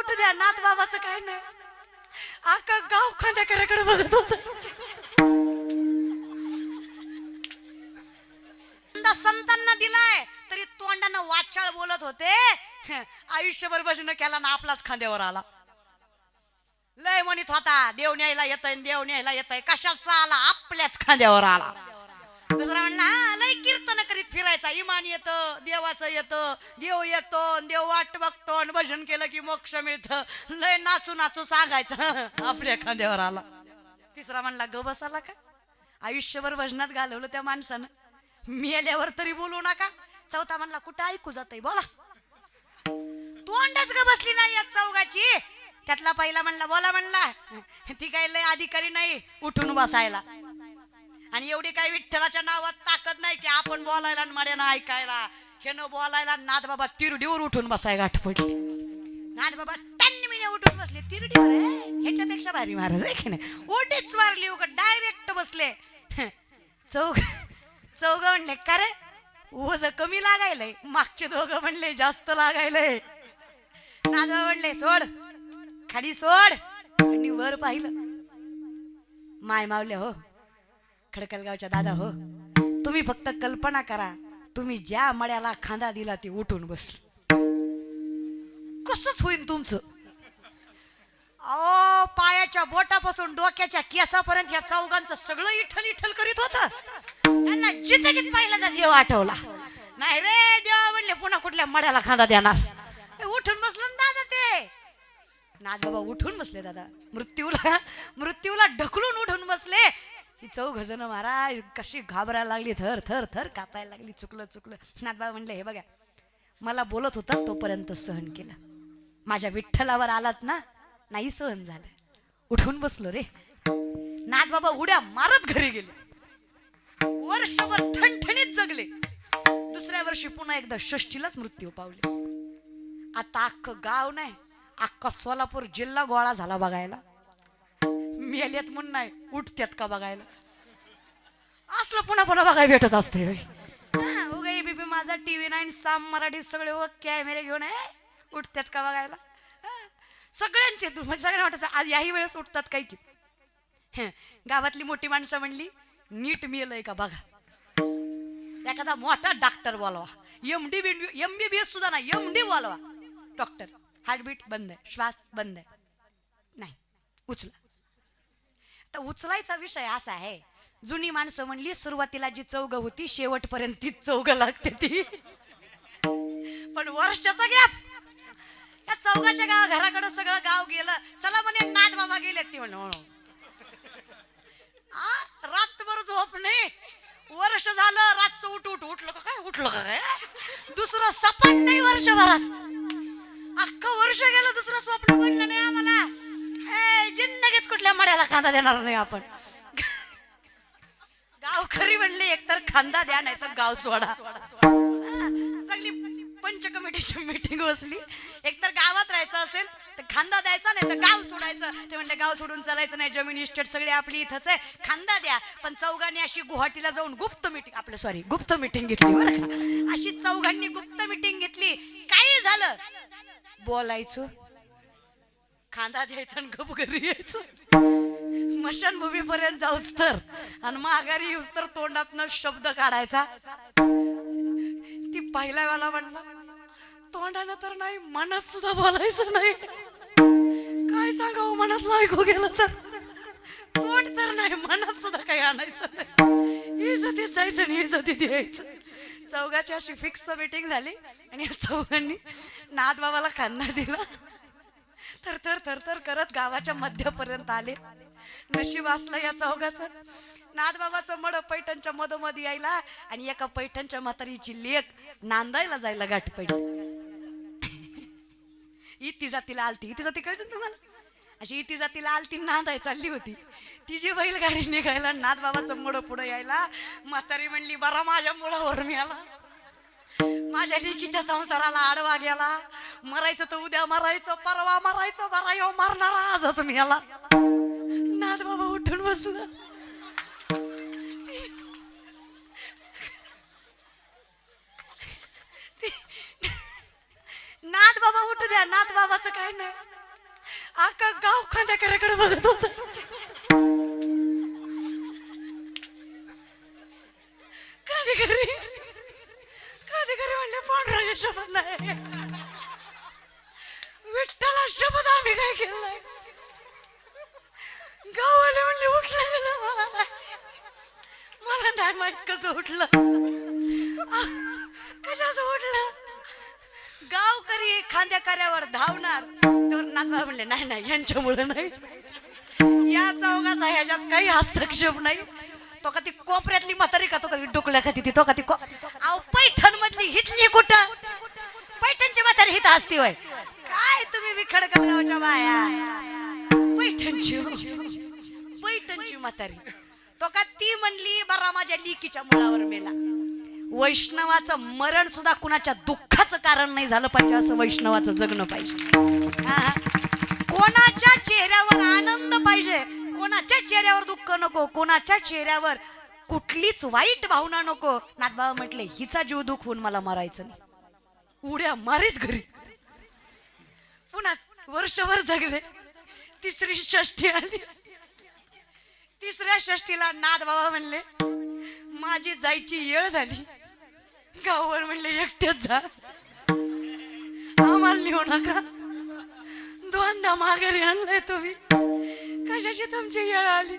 उठू द्या नाथ बाबाचं काय नाही. आका गाव खांद्याकराकडे बघत होत. संतांना दिलाय तरी तोंडानं वाचाळ बोलत होते. आयुष्यभर भजन केला ना आपलाच खांद्यावर आला. लय म्हणत होता देव न्यायला येतय देव न्यायला येतय कशाचा आला? आपल्याच खांद्यावर आला. दुसरा म्हणला "हा, लय कीर्तन करीत फिरायचा. इमान येतं देवाचं येतं देव येतो देव वाट बघतो आणि भजन केलं की मोक्ष मिळतं. लय नाचू नाचू सांगायचं. आपल्या एखाद्यावर आला. तिसरा म्हणला ग बसाला का? आयुष्यभर भजनात घालवलं त्या माणसानं. मेल्यावर तरी बोलू नका. चौथा म्हणला कुठं ऐकू जातय? बोला. तोंडच ग बसली नाही या चौघाची. त्यातला पहिला म्हणला बोला म्हणला. ती काय लय अधिकारी नाही उठून बसायला. आणि एवढी काही विठ्ठलाच्या नावात ताकद नाही की आपण बोलायला आणि मड्यानं ऐकायला. हे न बोलायला नाद बाबा तिरडीवर उठून बसाय गाठ पडली. नाद बाबा त्यांनी उठून बसले. तिरडीवर ह्याच्यापेक्षा भारी महाराज आहे की नाही? ओटीच मारली उघड डायरेक्ट बसले. चौघ चौघ म्हणले का रे? ओझ कमी लागायलंय. मागचे दोघं म्हणले जास्त लागायलंय. नादबा म्हणले सोड खाली सोड. आणि वर पाहिलं. माय मावले हो खडकलगावच्या दादा हो. तुम्ही फक्त कल्पना करा तुम्ही ज्या मड्याला खांदा दिला ते उठून बसलं. कसच होईल तुमचं? अहो पायाच्या बोटापासून डोक्याच्या केसापर्यंत या चौघांचं सगळं इठल इठल करीत होत. जिंदगीत पहिल्यांदा देव आठवला. नाही रे देव म्हणले पुन्हा कुठल्या मड्याला खांदा देणार? उठून बसलं ना दादा ते. नाद बाबा उठून बसले दादा. मृत्यूला मृत्यूला ढकलून उठून बसले. ही चौघजणं महाराज कशी घाबरायला लागली थर थर थर कापायला लागली चुकलं चुकलं. नाथबा बाबा म्हणले हे बघा मला बोलत होता तोपर्यंत सहन केलं. माझ्या विठ्ठलावर आलात ना नाही सहन झालं. उठून बसलो रे. नाथ बाबा उड्या मारत घरी गेले. वर्षभर ठणठणीत जगले. दुसऱ्या वर्षी पुन्हा एकदा षष्टीलाच मृत्यू पावले. आता अख्खं गाव नाही अख्खा सोलापूर जिल्हा गोळा झाला बघायला. मेल्यात म्हणून नाही उठत्यात का बघायला? असलं पुन्हा पुन्हा बघायला भेटत असते बीबी माझा टीव्ही नाईन साम मराठी सगळे व कॅमेरे घेऊन आहे उठत्यात का बघायला? सगळ्यांचे म्हणजे सगळ्यांना वाटत आज याही वेळेस उठतात काय की. गावातली मोठी माणसं म्हणली नीट मिळलंय का बघा. एखादा मोठा डॉक्टर बोलवा. M D B M B B S सुद्धा नाही एम डी बोलवा. डॉक्टर हार्टबीट बंद आहे श्वास बंद आहे. नाही उचला. तर उचलायचा विषय असा आहे. जुनी माणसं म्हणली सुरुवातीला जी चौग होती शेवटपर्यंत तीच चौग लागते ती. पण वर्षाचा गॅप. या चौगाच्या गाव घराकडे सगळं गाव गेलं चला म्हणे नाथ बाबा गेले ती म्हण रातभर झोप नाही. वर्ष झालं रातचं उठ उठ उठलं का काय? उठलं का काय? दुसरं सपाट नाही वर्षभरात. अख्खं वर्ष गेलं दुसरं स्वप्न पडलं नाही आम्हाला. जिंदगीत कुठल्या मड्याला कांदा देणार नाही आपण. गाव खरी म्हणले एकतर खांदा द्या नाही तर गाव सोडा. चांगली पंच कमिटीची मीटिंग बसली एकतर गावात राहायचं असेल तर खांदा द्यायचा नाही तर गाव सोडायचं. ते म्हणले गाव सोडून चालायचं नाही जमीन इस्टेट सगळी आपली इथंच आहे. खांदा द्या. पण चौघांनी अशी गुवाहाटीला जाऊन गुप्त मिटिंग आपलं सॉरी गुप्त मिटिंग घेतली बरं का. अशी चौघांनी गुप्त मिटिंग घेतली. काही झालं? बोलायचं. खांदा द्यायचा आणि गप घरी यायचं मशानभूमीपर्यंत जाऊस तर. आणि माघारी येऊस तर तोंडातनं शब्द काढायचा. ती पहिला वाला म्हणला तोंडानं तर नाही मनात सुद्धा बोलायचं नाही. काय सांगावं मनातलं ऐकू गेलं तर? तोंड तर नाही मनात सुद्धा काही आणायचं नाही. इजतीत जायचं आणि इजतीत यायचं चौघाची अशी फिक्स मीटिंग झाली आणि या चौघांनी नाथ बाबाला खांदा दिला. थरथर थरथर करत गावाच्या मध्यपर्यंत आले. नशीब असलं या चौघाचं नादबाबाचं मड पैठणच्या मधोमध यायला आणि एका पैठणच्या म्हातारीची लेख नांदायला जायला गाठ पैठण इती जातीला आलती. इती जाती कळते तुम्हाला? अशी इती जातीला आलती नांदाय चालली होती. तिची बैलगाडी निघायला नाथबाबाचं मड पुढं यायला म्हातारी म्हणली बरा माझ्या मुळावर मी आला माझ्या लेकीच्या संसाराला आडवा गेला. मरायचं तर उद्या मरायचं परवा मरायचं बरा येऊ मारणारा आजच मी याला. नाद बाबा उठून बसलं. नाथ बाबा उठू द्या माझ्या बाबाचं काय नाही. आका गाव खांद्याकऱ्याकडे बघत होता. मला माहीत कसं उठलं? कशाचं उठलं? गावकरी खांद्या कार्यावर धावणार. तर नातवा म्हणले नाही नाही यांच्यामुळे नाही. या चौघाचा ह्याच्यात काही हस्तक्षेप नाही. तो का ती कोपऱ्यातली म्हातारी का तो कधी डोकल्या का ती? तो का ती को अहो पैठण मधली हितली कुठं? पैठणची म्हातारी हित असती होय. काय तुम्ही विखड गावच्या बाया? पैठणची हो. पैठणची म्हातारी. तो का ती म्हणली माझ्या लिकीच्या मुलावर मेला. वैष्णवाचं मरण सुद्धा कुणाच्या दुःखाचं कारण नाही झालं पाहिजे असं वैष्णवाचं जगणं पाहिजे. कोणाच्या चेहऱ्यावर आनंद पाहिजे कोणाच्या चेहऱ्यावर दुःख नको कोणाच्या चेहऱ्यावर कुठलीच वाईट भावना नको. नाथबाबा म्हटले हिचा जीव दुःख होऊन मला मारायचं नाही. उड्या मारीत घरी. पुन्हा वर्षभर जगले. तिसरी षष्टी आली. तिसऱ्या षष्टीला नाथ बाबा म्हणले माझी जायची येळ झाली. गावावर म्हणले एकटेच जा. आम्हाला लिहू नका. दोनदा माघारी आणलंय तुम्ही. कशाची तुमची येळ आली?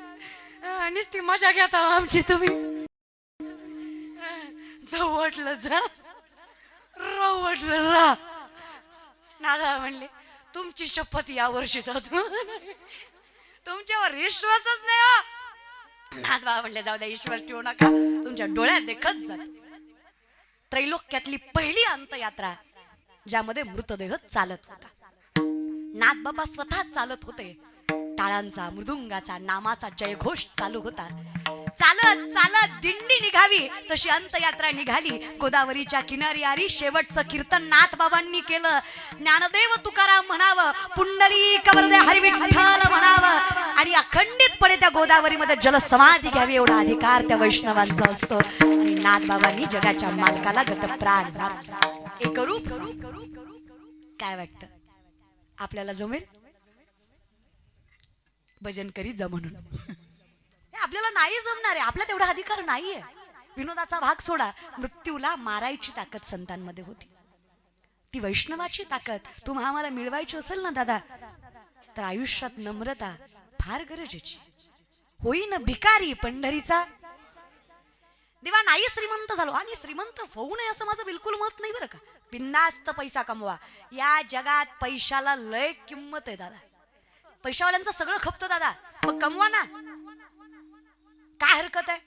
नुसती मजा घेता आमची तुम्ही. जाऊ वाटलं जा. राहू वाटलं रा नादा म्हणले तुमची शपथ या वर्षी जात. तुमच्यावर विश्वासच नाही हो. हो बाबा म्हणले जाऊ द्या ईश्वर ठेवू नका. तुमच्या डोळ्यात देखत जात त्रैलोक्यातली पहिली अंतयात्रा ज्यामध्ये मृतदेह चालत होता. नाथ बाबा स्वतः चालत होते. टाळांचा मृदुंगाचा नामाचा जयघोष चालू होता. चालत चालत दिंडी निघावी. तशी अंतयात्रा निघाली. गोदावरीच्या किनारी आरी शेवटचं कीर्तन नाथ बाबांनी केलं. ज्ञानदेव तुकाराम म्हणावं पुंडली कवरदे हरिविठ्ठल म्हणावं. आणि अखंडितपणे त्या गोदावरीमध्ये जलसमाधी घ्यावी एवढा अधिकार त्या वैष्णवांचा असतो. आणि नाथ बाबांनी जगाच्या मालकाला गत प्राण करू करू काय वाटतं? आपल्याला जमेल? भजन करी जमून आपल्याला नाही जमणार आहे. आपला तेवढा अधिकार नाहीये. विनोदाचा भाग सोडा. मृत्यूला मारायची ताकद संतांमध्ये होती. ती वैष्णवाची ताकद तुम्हा आम्हाला मिळवायची असेल ना दादा? तर आयुष्यात नम्रता फार गरजेची होईन भिकारी पंढरीचा. देवा नाही श्रीमंत झालो. आणि श्रीमंत होऊ नये असं माझं बिलकुल मत नाही बरं का. बिंदास्त पैसा कमवा. या जगात पैशाला लय किंमत आहे दादा. पैशावाल्यांचं सगळं खपतं दादा. मग कमवा ना. काय हरकत आहे?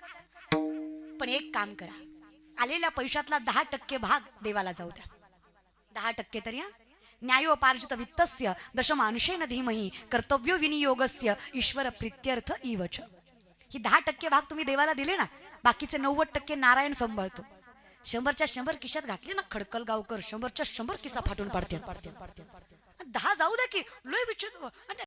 पण एक काम करा. आलेल्या पैशातला दहा टक्के भाग देवाला जाऊ द्या. दहा टक्के तरी हा? न्यायोपार्जित वित्तस्य दशमांशेन धीमही कर्तव्य विनियोगस्य ईश्वर प्रित्यर्थ इवच ही दहा टक्के भाग तुम्ही देवाला दिले ना बाकीचे नव्वद टक्के नारायण सांभाळतो. शंभरच्या शंभर किशात घातले ना खडकल गावकर शंभरच्या शंभर किसा फाटून पाडते दहा जाऊ द्या की लय विचित्र.